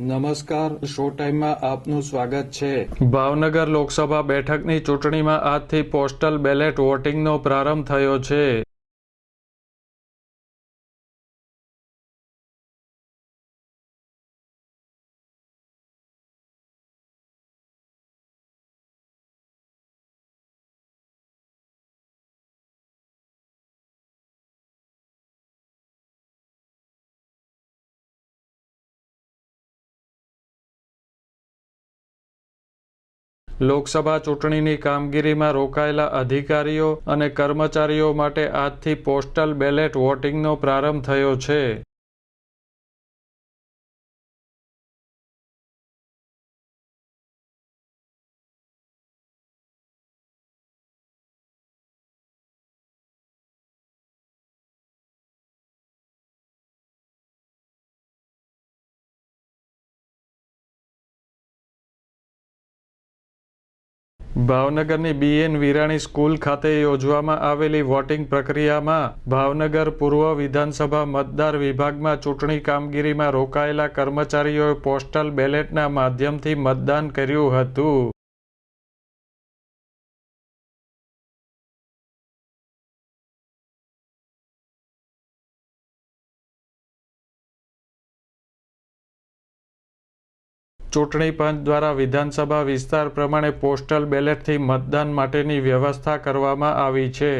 નમસ્કાર, શો ટાઈમમાં આપનું સ્વાગત છે. ભાવનગર લોકસભા બેઠકની ચૂંટણીમાં આજથી પોસ્ટલ બેલેટ વોટિંગનો પ્રારંભ થયો છે. લોકસભા ચૂંટણીની કામગીરીમાં રોકાયેલા અધિકારીઓ અને કર્મચારીઓ માટે આજથી પોસ્ટલ બેલેટ વોટિંગનો પ્રારંભ થયો છે. ભાવનગરની બીએન વિરાણી સ્કૂલ ખાતે યોજવામાં આવેલી વોટિંગ પ્રક્રિયામાં ભાવનગર પૂર્વ વિધાનસભા મતદાર વિભાગમાં ચૂંટણી કામગીરીમાં રોકાયેલા કર્મચારીઓએ પોસ્ટલ બેલેટના માધ્યમથી મતદાન કર્યું હતું. ચૂંટણી પંચ દ્વારા વિધાનસભા વિસ્તાર પ્રમાણે પોસ્ટલ બેલેટથી મતદાન માટેની વ્યવસ્થા કરવામાં આવી છે.